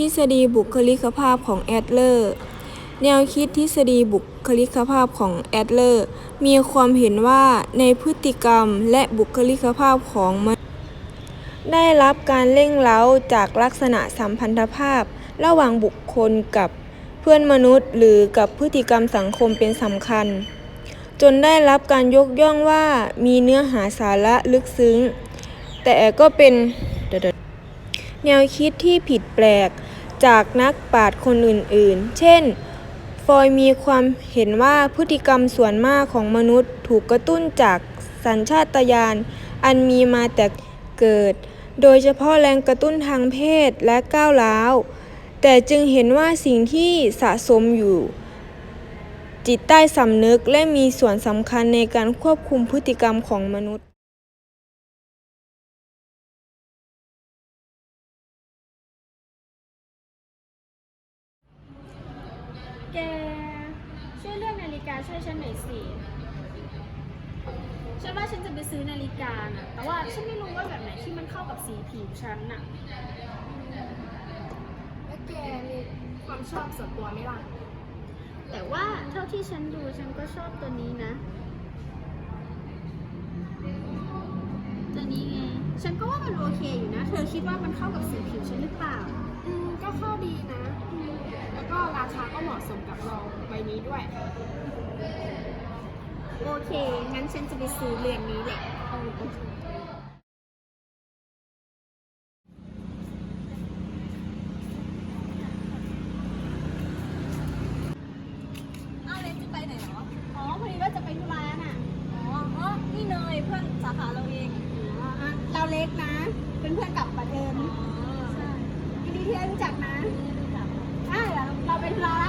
ทฤษฎีบุคลิกภาพของแอดเลอร์ แนวคิดทฤษฎีบุคลิกภาพของแอดเลอร์ มีความเห็นว่าในพฤติกรรมและบุคลิกภาพของมนุษย์ได้รับการเร่งเร้าจากลักษณะสัมพันธภาพ ระหว่างบุคคลกับเพื่อนมนุษย์ หรือกับพฤติกรรมสังคมเป็นสำคัญ จนได้รับการยกย่องว่ามีเนื้อหาสาระลึกซึ้ง แต่ก็เป็นแนวคิดที่ผิดแปลก จากนักปราชญ์คนอื่นๆ เช่น ฟอยมีความเห็นว่าพฤติกรรมส่วนมากของมนุษย์ถูกกระตุ้นจากสัญชาตญาณอันมีมาแต่เกิด โดยเฉพาะแรงกระตุ้นทางเพศและก้าวร้าว แต่จึงเห็นว่าสิ่งที่สะสมอยู่ จิตใต้สำนึกและมีส่วนสำคัญในการควบคุมพฤติกรรมของมนุษย์ แก ช่วยเลือกนาฬิกาช่วยฉันหน่อยสิ ฉันว่าฉันจะไปซื้อนาฬิกานะแต่ว่าฉันไม่รู้ว่าแบบไหนที่มันเข้ากับสีผิวฉันน่ะ แล้วแกมีความชอบส่วนตัวไหมล่ะ แต่ว่าเท่าที่ฉันดูฉันก็ชอบตัวนี้นะ ตัวนี้ไง ฉันก็ว่ามันโอเคอยู่นะ เธอคิดว่ามันเข้ากับสีผิวฉันหรือเปล่า คาก็เหมาะสมกับเราใบนี้ด้วย โอเค งั้นฉันจะไปซื้อเรือนนี้แหละเออโอเคอ้าวเล็กจะไปไหนเหรอ อ๋อพอดีว่าจะไปธุระน่ะอ๋ออ๋อนี่เนยเพื่อนสาขาเราเองอ๋ออะเราเล็กนะ เป็นเพื่อนกับปัดเอิญอ๋อยินดีที่ได้รู้จักนะ lo